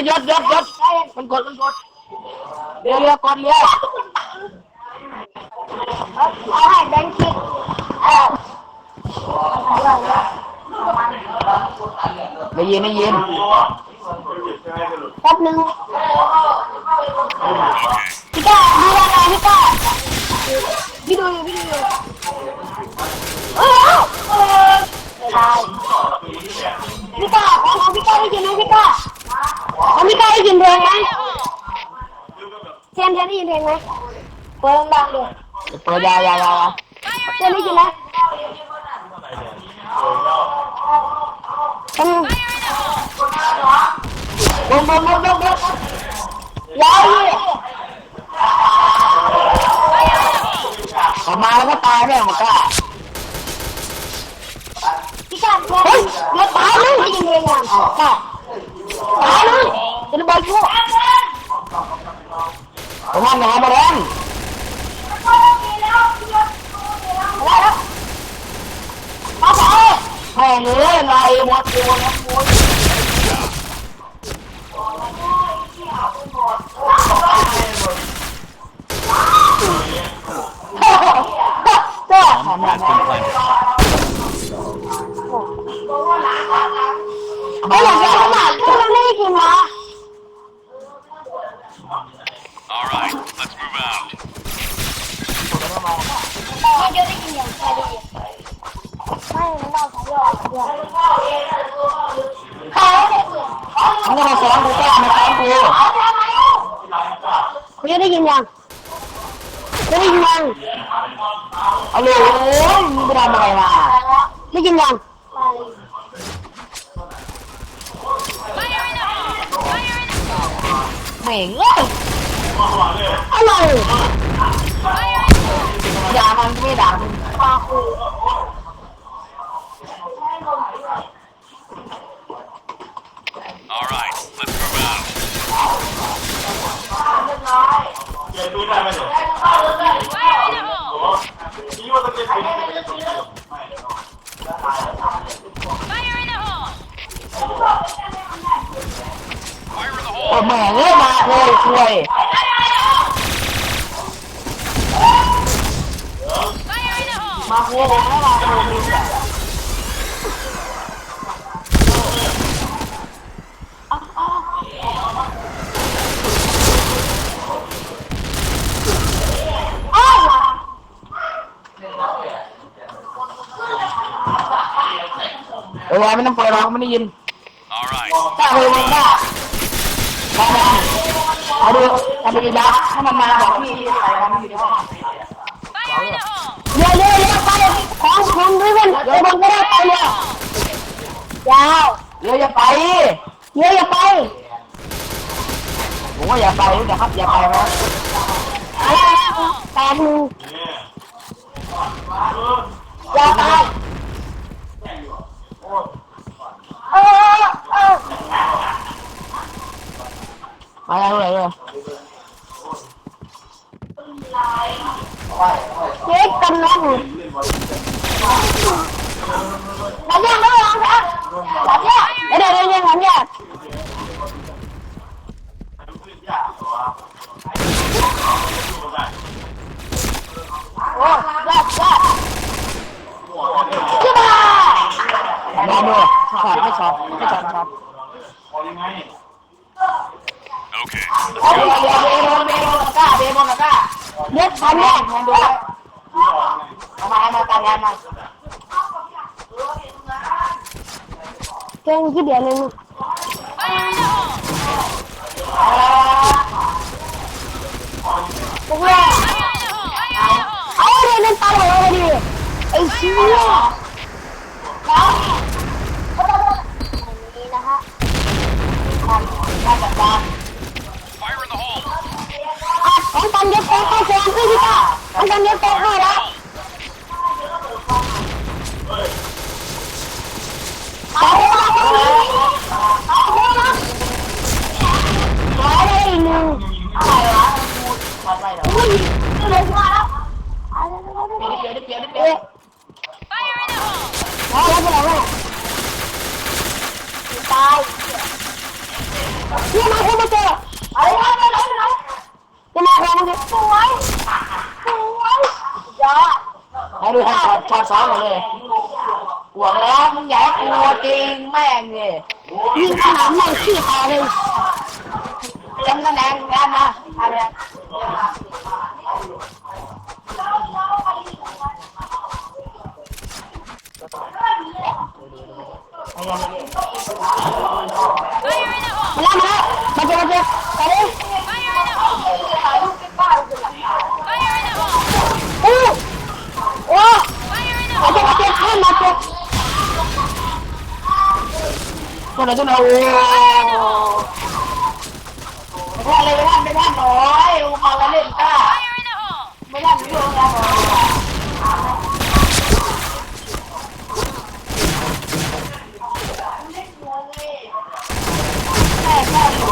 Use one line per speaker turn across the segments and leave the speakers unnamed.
ยยศยศยศมันกดมันกดเรือเรือกดเรือ
เอาให้แบงค์คิด
ได้ยินได้ยิน
แป๊บนึงพี่ก้าดูอะไรพี่ก้าพี่ดูอยู่พี่ดูอยู่พี่ก้าของของพี่ก้าได้ยินไหมพี่ก้า ของพี่ก้าได้ยินเพลงไหมเทียนเทียนได้ยินเพลงไหมเปิดดังๆดู
เปิดยายายา
เทียนได้ยินไหมอืม
บงบงบงบงบง
ยาวเลย
ออกมาแล้วก็ตายแน่หมดก้า
พี่ก้าเฮ้ยเดี๋ยวตายเลยได้ยินเพลงยังก้า ตายเลยจะระเบิดกู
ผมว่าหนามาแรง
ได้แล้วเอาไป
แม่งเอ้ยลายหมดตัวนะหมดเจ้าทำงา
ใช้เยอะเยอะเขา
มึงก็มาสอนกูก้ามาอนกู
เขาจะได้กินยังได้กินยัง
เอาเลยโอ้ยมึงไปทำอะไรมา
ได้กินยัง
แม่งเอ้ย
อร่อย
ด่ามันกูไม่ด่ามึง
ปลาคู
All right, let's move out.
โอ้แม่งเอ้ยมาเลยช่วย มาโว้ยมาโว้ยมีแต่ เออไม่ต้องเปิดหรอกไม่ได้ยิน
All right,
ถ้าเฮ้ยมันบ้าบ้าบ้าเอาดูทำไปดีบ้าถ้ามันมาบอกพี่ที่อะไรมันอยู่ในห้อง
เยอะเยอะเยอะไปของของด้วยกัน เดี๋ยวมันก็ได้ไปเลยยาว
เรืออย่าไป
เยอะอย่าไป
ผมว่าอย่าไปนะครับอย่าไปนะ
อะไรแปดหนึ่งอย่าไปเออเออ
มาแล้วเลยเลย
เจ๊กันน้อง หลับยังไม่ลองครับหลับยังเดี๋ยวเดี๋ยวเดี๋ยวหลับยังโอ้ยยอดยอดขึ้นมา
มาดูช็อตไม่ช็อตไม่ช็อตช็อต
okay.
เดี๋ยวเดี๋ยวเดี๋ยวเดี๋ยวเดี๋ยวก้าเดี๋ยวบนก้า
เด็ด
ทำแม่งแทนดูเอามาเอามาตามงานมา
เก่งที่เดียวนึงพวกเราเอาเรียนนั่นตายเลยดิไอ้เชี่ยนี่นะฮะ
การจัดการ
Fire in the hole.
อะของตันเย็บแป้งเข้าแซงขึ้นพี่ป้าของตันเย็บแป้งให้แล้วเอาละเอาละเอาละเอาได้หนึ่ง
อะไรวะทำอะไรเหรอ
อุ้ยเร็วมาแล้ว
เปลี่ยนเปลี่ยนเปลี่ยนเปลี่ยน
แล้วแล้วไปไหนวะตาย นี่มาคุณมาเจออะไรนะอะไรนะอะไรจะมาแข่งกันสวยสวยยอด
ให้ดูให้ช็อตช็อตซ้อมหมดเลยหวงแล้วมึงอย่าให้กลัวจริงแม่งเนี่ย
ยิงขนาดไม่ขี้คอเลย
จำคะแนนกันนะอะไร
มาแล้วมาแล้วมาเจอมาเจอไปเลยอู้
คนไหนตัวไหนโอ้ไม่ได้เลยไม่ได้ไม่ได้หน่อยลูกมาแล้วเล่นก้าไม่ได้ไม่ได้แล้วแม่แม่อยู่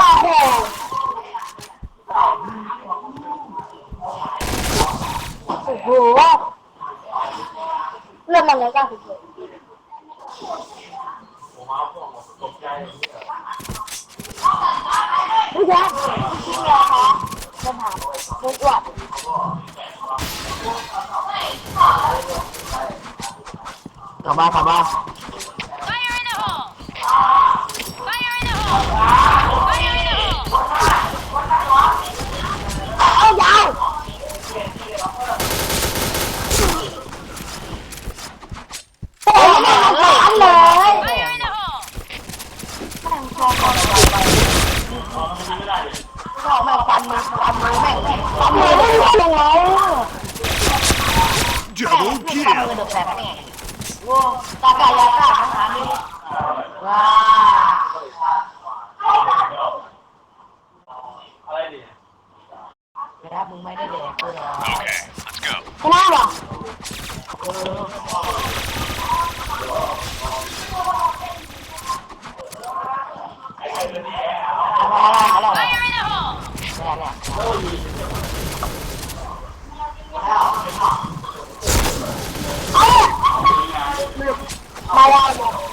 มาโห
โอ้โหเริ่องมมาเลยก้าสิบเลย ผู้ชายที่เมียคะปัญหาไม่ตรวด
กลับมากลับมา
อายาวโอ้ยไม่มาสามเลย
ก็แม่ฟันมือฟันมือแม่ง
ทำไมไม่รู้ยังไง
Double
ฟันมื
kill.
อเดือดแผลแน่โว้ตากายาตาอาหารนี่ว้าครับมึงไม่ได้แดกกูหรอก
Okay, let's go.
ชนะหรอ
อะไรอ อะไรอะไร
มาแล้ว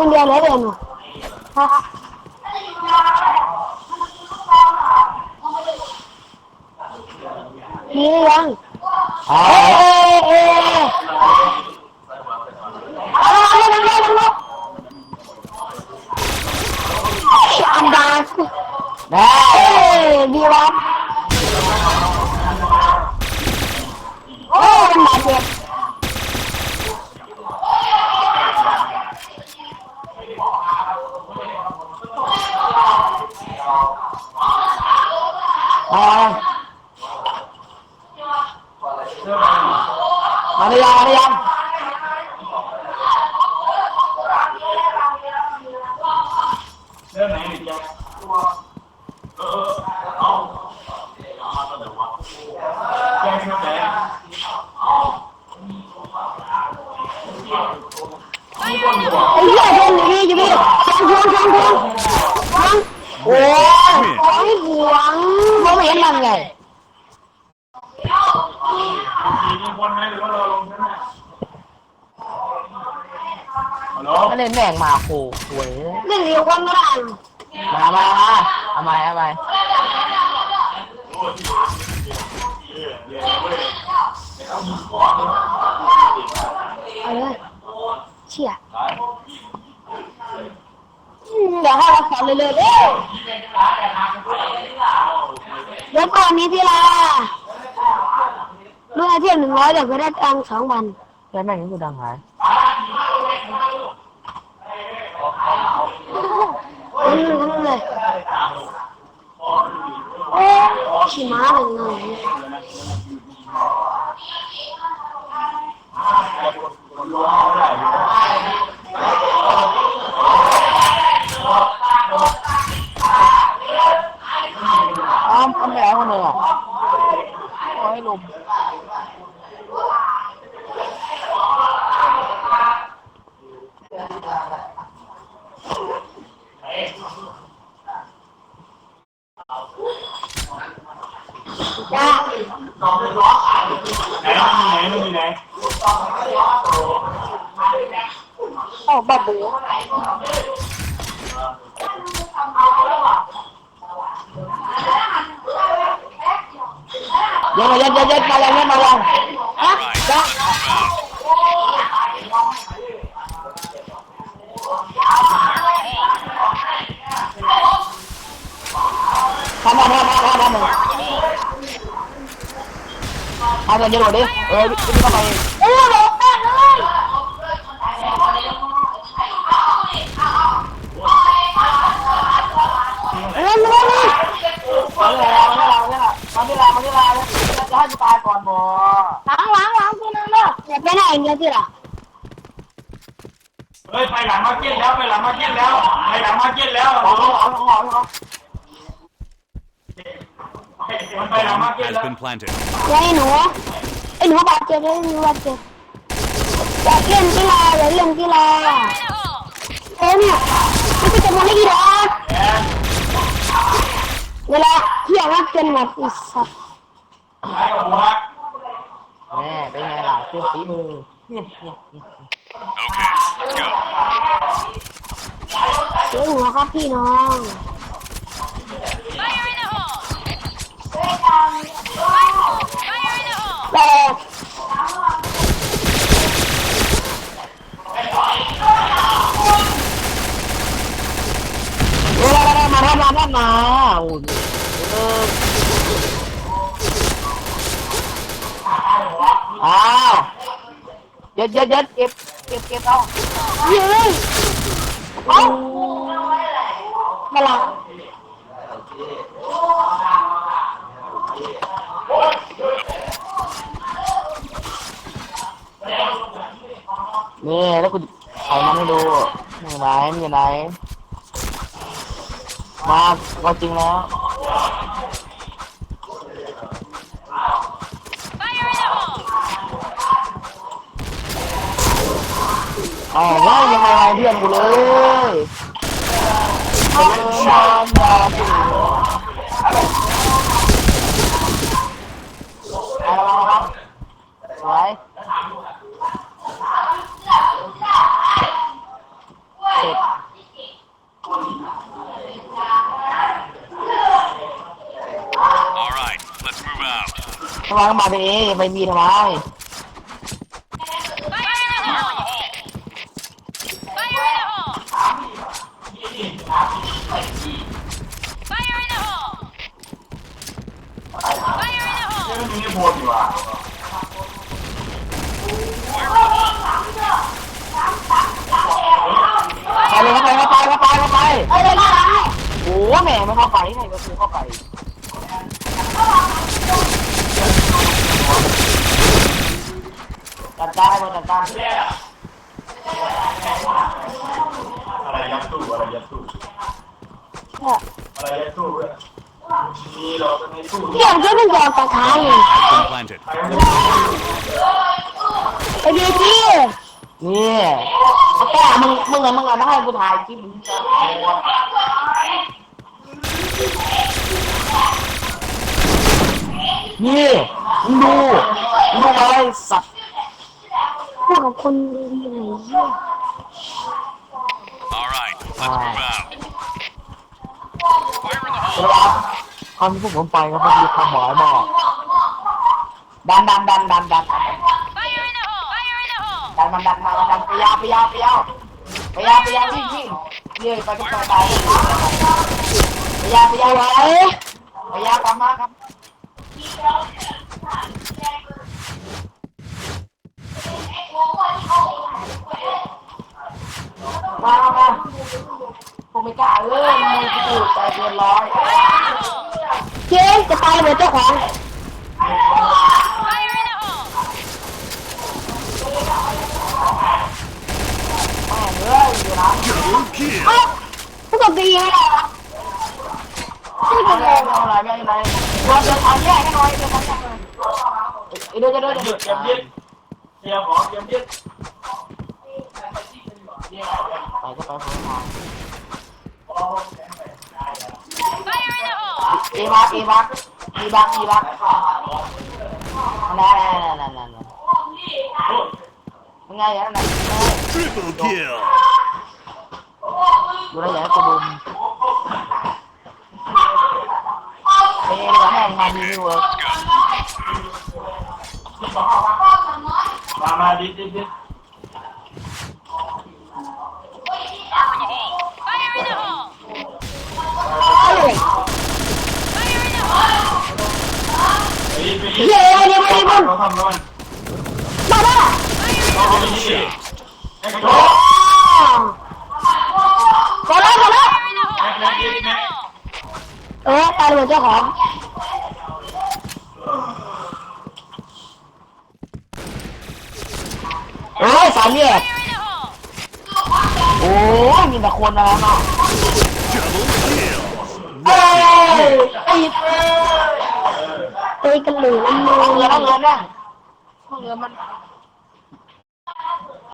คนเดียวเลยเด่นฮะมีหรือยัง
อ๋อ
เอ๊ะเอ๊ะเอาละเอาละเอาละเอาละอันดา
ได้
เอ้ยดีวะโอ้ยมาเจ็บ
อ๋อมาได้ยังมาได้ยัง
ไอ้เหี้ยโดนหนีอยู่พี่สองพวงสองพวงสอง
โอ้ย
สองพวง
มองไม่เห็นมันไง ก็เล่นแม่งมาโคหวย
เรื่องเดียวกันก็ได้
มามามาเอาใหม่เอาใหม่
เอาเลยเชี่ยอืมเดี๋ยวให้เราขอเลยเลยเด้อเดี๋ยวก่อนนี้พี่ลาด้วยไอเทียมหนึ่งร้อยเดี๋ยวไปได้ตังค์สองพัน
แล้วแม่งนี่กูดังหาย 骑马的呢。
อ้ามทำแมวมันเลยเหรอเอาให้ลม Thank you. จอม
เป็นล้อขายไหนมันมีไหนมันมีไหนโอ้บ้าบูยั
ดยัดยัด
ยัดมาแล้วยัดมาแล้วอะยัด ทำเงินเยอะกว่าดิเออวิ่เข้าไป
เอ้ยโดนแตกเลยเล่นเล่นเล่น
มาเลามาที่ลามาที่ลามาเลาจะให้กูตายก่อนบ่
ล้างล้างล้างตัวนึงเนาะอย่าไปไหนเงี้ยสิล่ะ
เฮ้ยไปหลังมาเก็ตแล้วไปหลังมาเก็ตแล้วไปหลังมาเก็ตแล้ว
เอาเอาเอาเอาเอา
มันไปห ลังมาร์เก็ต
Has
แล้ว
been planted.
ไอ้หนูไอ้หนูบาดเจ็บเลยหนูบาดเจ็บอยากเล่นกีฬาอยากเล่นกีฬาเอ้ยเนี่ยไม่ไปจะมาเล่นกีฬาเวลาเที่ยงว่าเป็นแบบอีสัตว์
ไปกับหัว
แม่เป็นไงล่ะเครื่องฝีมือเนี่ยเนี่ย
Okay, let's go.
เสียหัวครับพี่น้อง
Fire in the hole! Fire in the hole!
แต่
เออมาทำมาทำมาโอ้ยเอออ้าวเย็ดเย็ดเย็ดเก็บเก็บเก็บเอา
ยืนเอ้ามาละ
นี่แล้วกูเอามันให้ดูอยู่ไหนมันอยู่ไหนมาก็จริงแล้ว
Fire in the hole!
อ๋อว่ยังไงเพื่อนกูเลยเออมามาสิเอาละครับสวยเสร็จ
All right, let's move out.
ทำไมต้องมาตรงนี้ไม่มีทำไม
Fire in the hole! Fire in the hole! Fire in the hole! Fire in the hole!
มันมีบนว่ะ
ไปเลยเข้าไปเข้าไปเข้าไปเข้าไป
เอ้ยเดี๋ยวมาล้างให้
โอ้แม่ไม่เข้าไปไหนก็คือเข้าไปจัดการให้หมดจัดการ
อะไรยัดตู้อะไรยัดตู้
เนี่ย
อะไรยัดตู้ เว้ยมีเราจะในตู้
เที่ยงจะเป็นจอตะไคร้
Has been planted.
ไอ้เด็กพี่
นี่แกมึงมึงอะมึงอะต้องให้กูถ่ายคลิปมึงจะนี่มึงดูมึงดูอะไรสัตว์
พูดกับคนดีๆหน่อยเย
All right, let's move out.
คำที่พวกผมไปก็ไม่มีความหมายมากดันดันดันดันดัน
Fire in the hole! Fire in the hole!
ดันมันดันมามันดันไปยาวไปยาวไปยาวไปยาวไปยาววิ่งวิ่งเยื่ไปก็ไปไปไปยาวไปยาวไป
เอ้ย
ไปยาวกลับมาครับมามา ไม่กล้าเลยมันกูใจเกินร้อย
เจ๊จะตายเหมือนเจ้าของ
Fire in the hole!
แม่เอ้ยอยู่นะ
เอ้าพูดกับดีให้ได้วะพูด
ไม่
กับ
เป็นไรไม่เป็นไรไม่เป็นไรเราเดินทางแยกให้หน่อยเดินทางแยกหน่อยเดี๋ยวเดี๋ยวเดี๋ยว
เต
เดี๋ยว
รียมยึดเตรียมขอเตรียมยึด
ไปก็ไปทางทาง
Fire in the hole!
เอบักเอบักอีบักอีบักนั่นนั่นนั่นนั่นนั่นยังไงอย่างนั้นนะ
Triple kill.
ดูแลวอย่าให้กูดุมเฮ้ยดีกว่าแม่งงานรีวิวเวิร์ก
มามาดิดิดิ ไปดิไปดิ
เย้เนี่ยไม่ได้บุญ
เราทำแล้วมัน
มาได้
เราไปดิไอ้โจ๊ก
ขอแล้วขอแล้ว
Fire in the hole! Fire in the hole!
เออตายเหมือนเจ้าของ
เอ้ยสามแยก
Fire in the hole!
โอ้ยมีแต่คนอะไรเนาะ
Double kill.
เอ้ยไอ้
เอ้ย กันหนูมัน
ห้องเงิ
มื
น
อ
ห้องเงินเนี่ยห้องเงินมัน